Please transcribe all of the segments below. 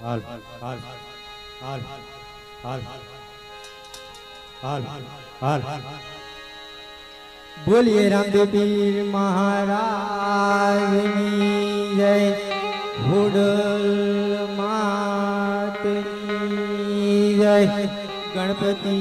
હાલ હાલ હાલ હાલ હાલ હાલ હાલ. બોલીએ રામદેવ પીર મહારાજની જય. ગણપતિ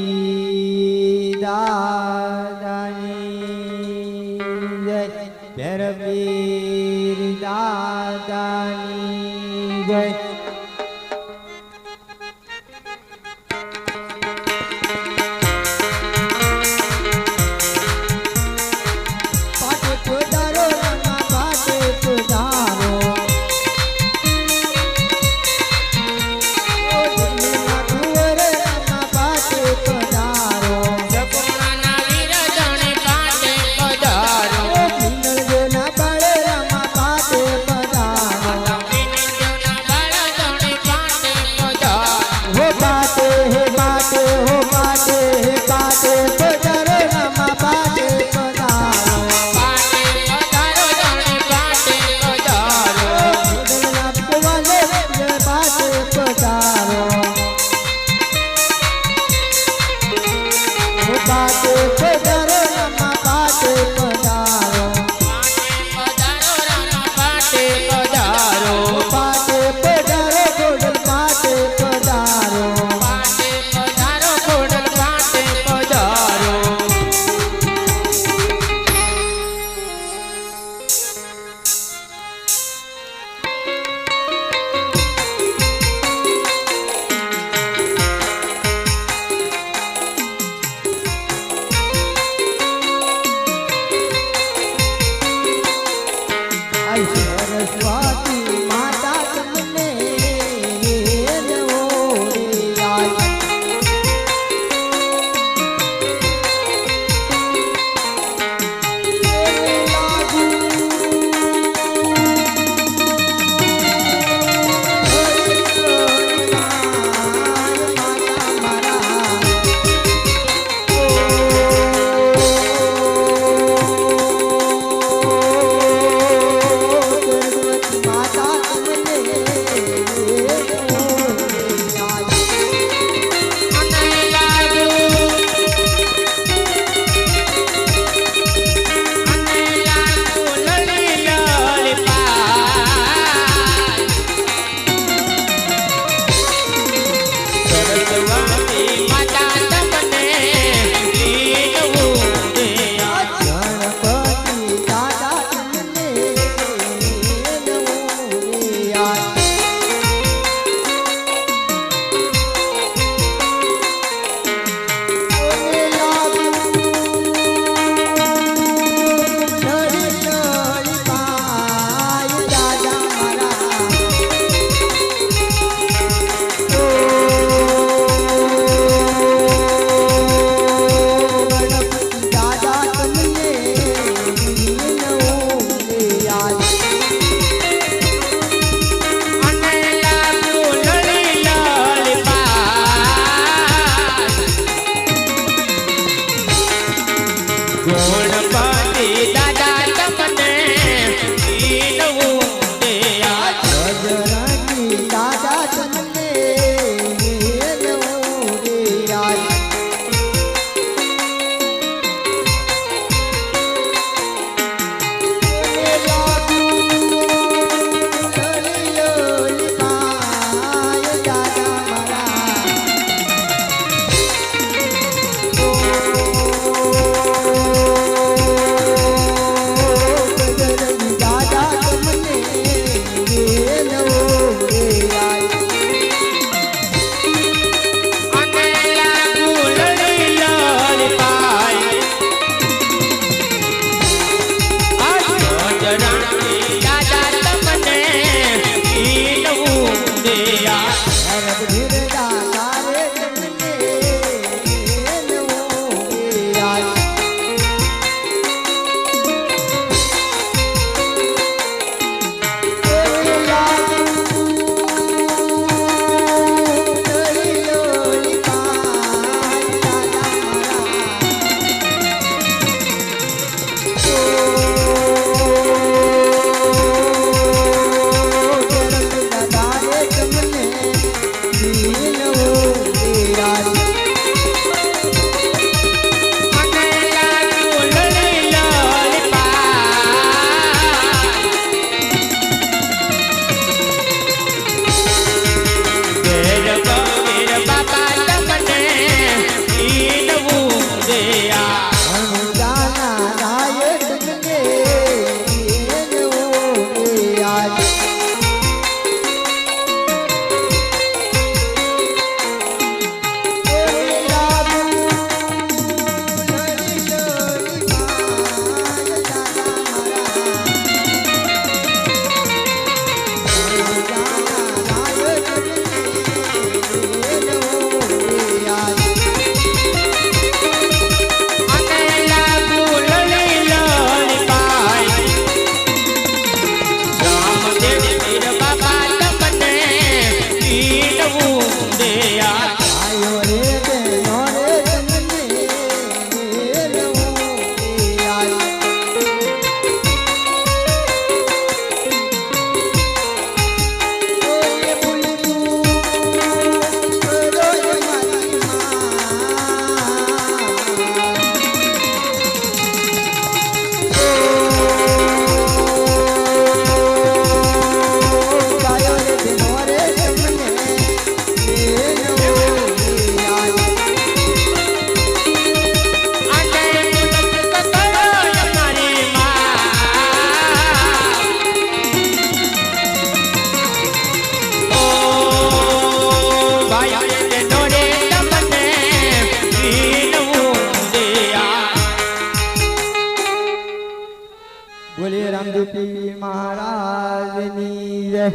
ગણપતિ મહારાજની જય.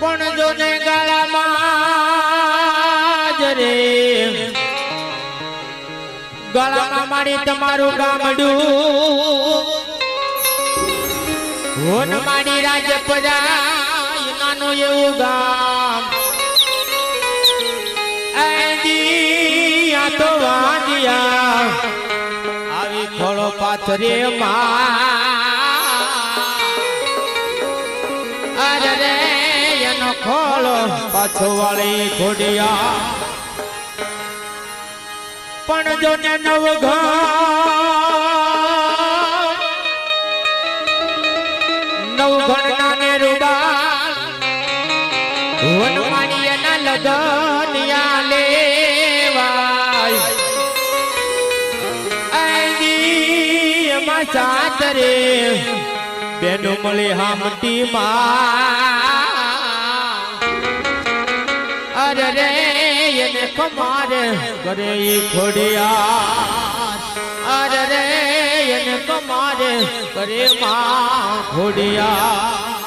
પણ જોને ગાય ગળામાં મારી તમારું ગામડું હોન મારી રાજપરા નાનું એવું ગામ. આ તો વાંજિયા. આવી ખોળો પાથરે માં. અરે એનો ખોળો પાછો વાળી ખોડિયા પણ જો ને નવ નવ ઘણના ને રૂડા વનમાની એના લગનિયા લેવાય. એમાં સાત રે. બેનો મળે હામટી માં અરે એને કમારે ઘરે ખોડિયા અરે રે એને કમારે કરે માં ખોડિયા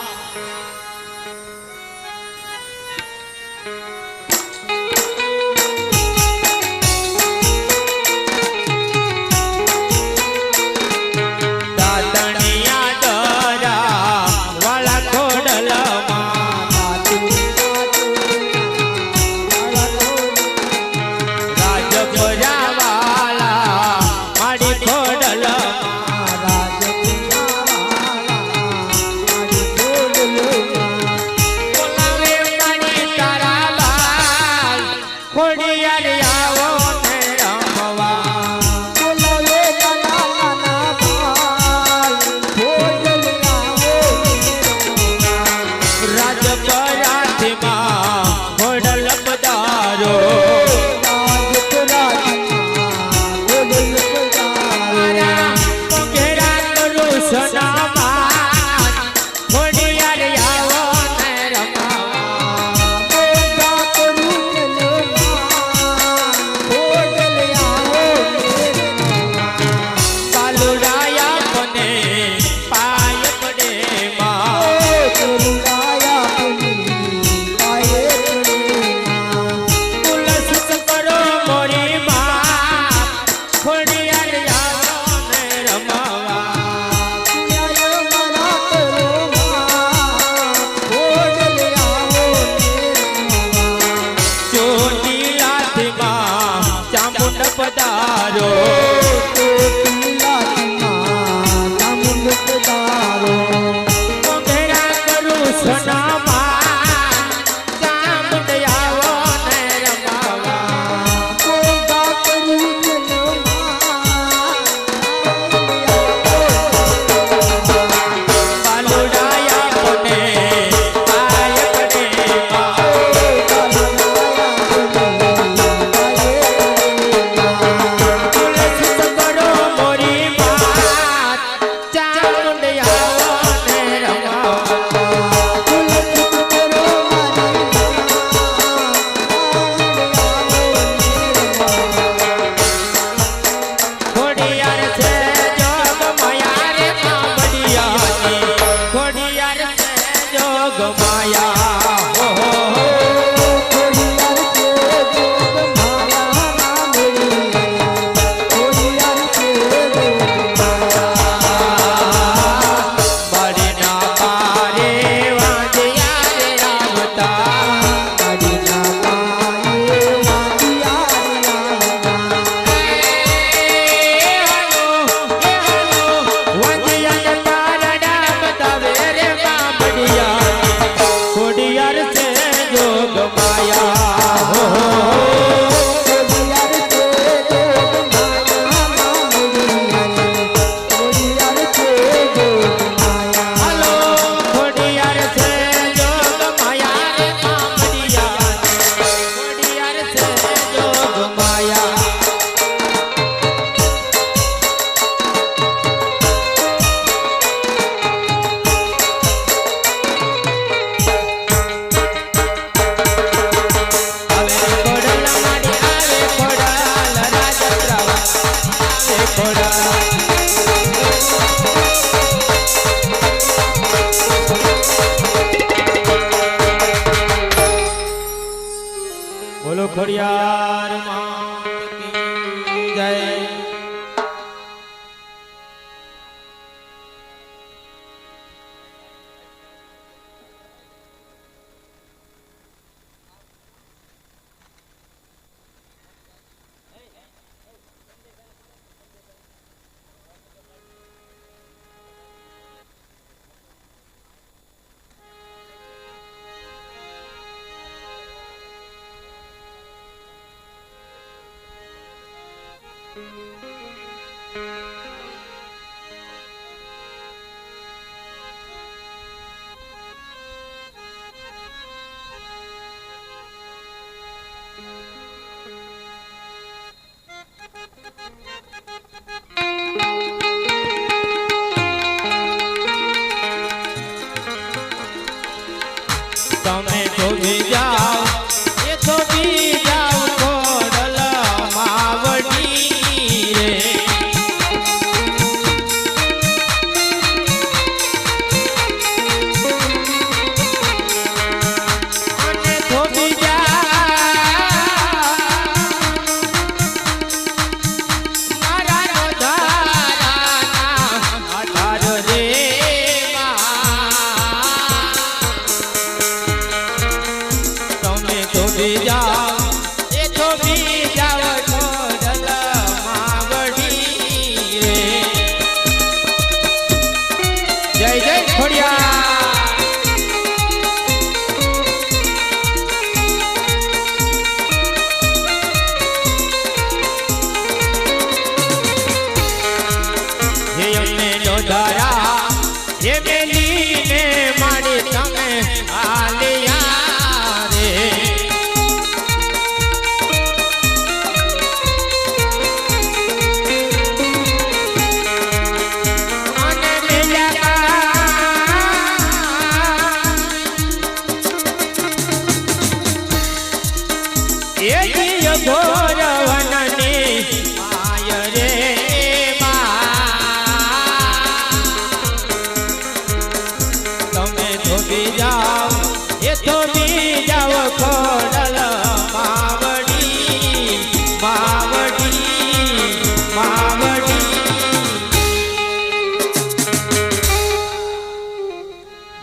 ખોડિયાર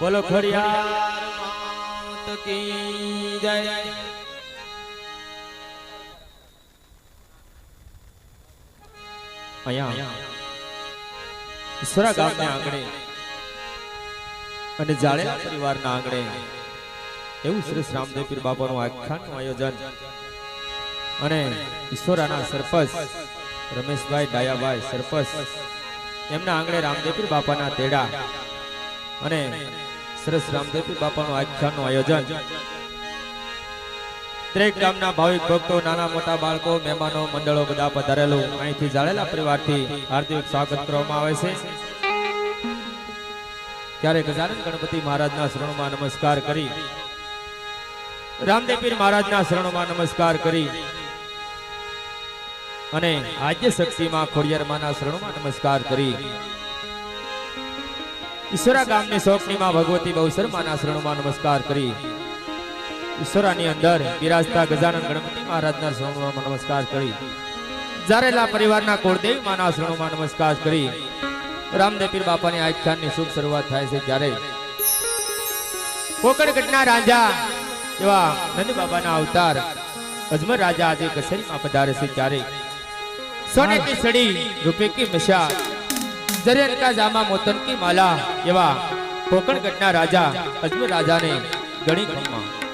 બોલો ખોડિયાર. માત કી જય. અહીંયા. ઈશ્વરા ગામને આંગણે. અને જાડેલા પરિવારના આંગણે. એવું શ્રી રામદેવ પીર બાપાનું આખ્યાનનું આયોજન. અને ઈશ્વરાના સરપંચ રમેશભાઈ ડાયાભાઈ સરપંચ. એમના આંગણે રામદેવપીર બાપાના તેડા. અને સરસ રામદેવી બાપાનું આખ્યાનનું આયોજન. દરેક ગામના ભાવિક ભક્તો, નાના મોટા બાળકો, મહેમાનો, મંડળો બધા પધારેલું. અહીંથી જાળેલા પરિવારથી હાર્દિક સ્વાગત કરવામાં આવે છે. ત્યારે ગજાનંદ ગણપતિ મહારાજના શરણમાં નમસ્કાર કરી. રામદેવ પીર મહારાજના શરણોમાં નમસ્કાર કરી. અને આદ્ય શક્તિમાં ખોડિયાર માના શરણોમાં નમસ્કાર કરી. ઈશ્વરા ગામની સોપનીમાં ભગવતી બહુ શર્માના શરણમાં નમસ્કાર કરી. ઈશ્વરાની અંદર બિરાજતા ગજાનન ગણપતિ મહારાજના શરણોમાં નમસ્કાર કરી. જારેલા પરિવારના કુળદેવી માના નમસ્કાર કરી. રામદેપીર બાપાની આખ્યાનની શુભ શરૂઆત થાય છે ત્યારે. કોકણગઢના રાજા એવા નંદ બાબાના અવતાર અજમર રાજા આજે કસેરીમાં પધારે છે ત્યારે. સોને કી સડી રૂપે કી મિશા જરેન જામા મોતન માલા? એવા કોકણગઢના રાજા અજમેર રાજાને ગણી ખમ્મા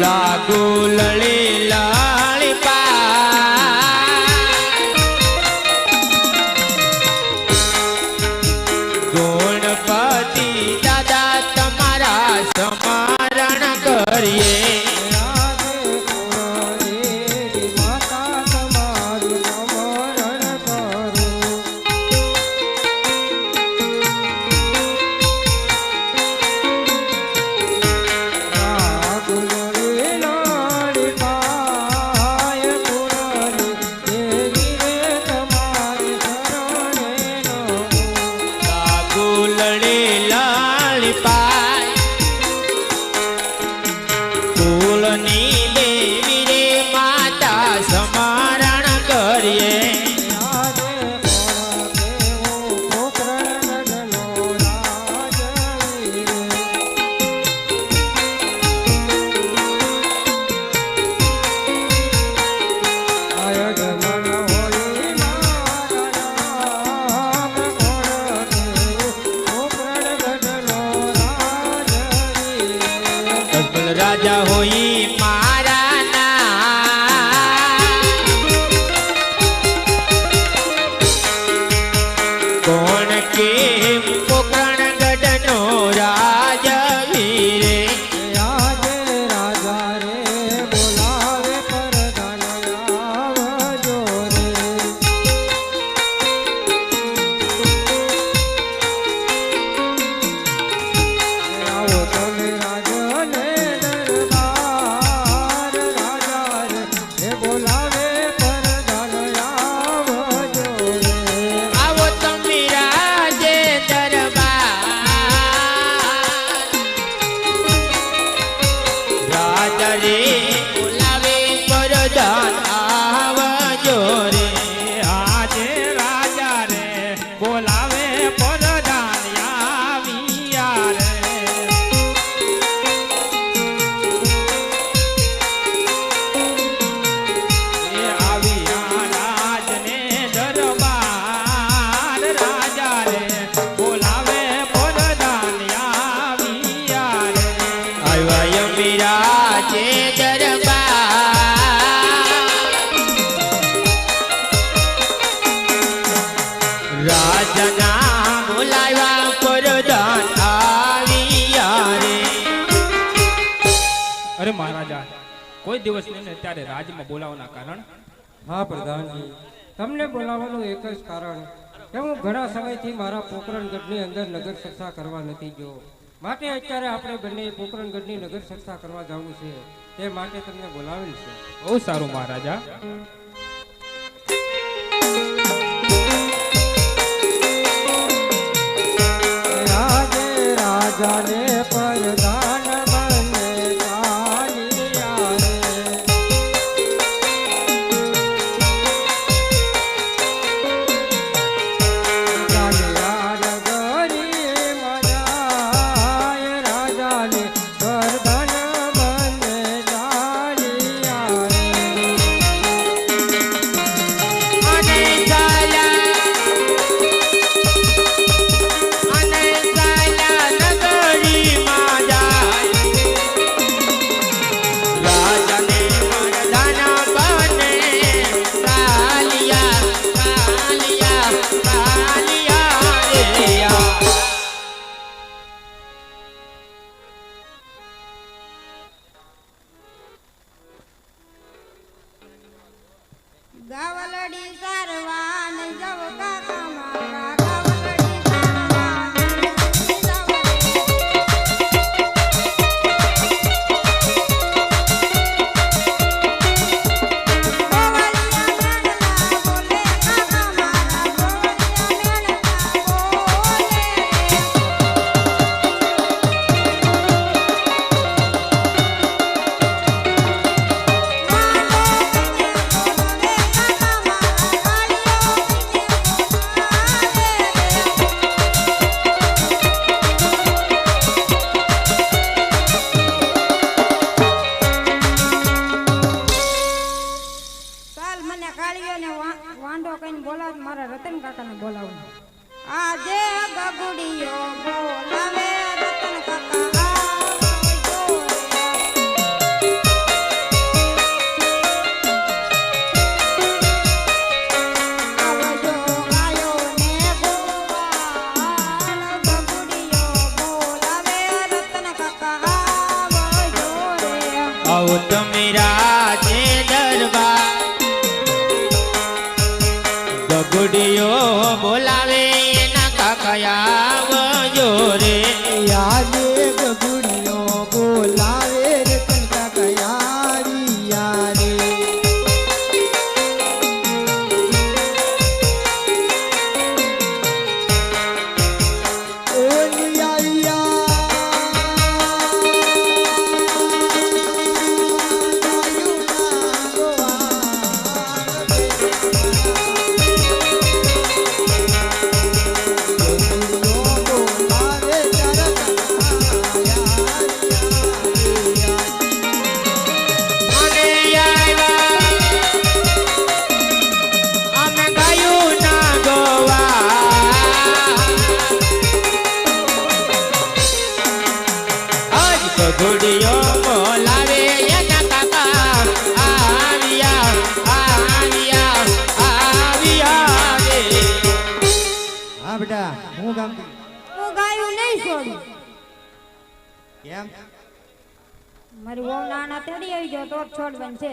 લાગુ લણ અરે મહારાજા કોઈ દિવસ નહીં અત્યારે રાજમાં બોલાવવાના કારણ? હા પ્રધાનજી. તમને બોલાવવાનું એક જ કારણ કે હું ઘણા સમયથી મારા પોકરણગઢની અંદર નગર સત્તા કરવા નથી ગયો. માટે અત્યારે આપણે બંને પોકરણગઢની નગર સત્તા કરવા જવું છે. તે માટે તમને બોલાવેલ છે. બહુ સારું મહારાજા. રાજા ને પરદા બોલાવે એના કાકા આવજો રે. યાદ ગામથી હું ગાયું નહીં છોડું. કેમ? મારી વહુ નાના તેડી આવી ગયો તો છોડવાનું છે.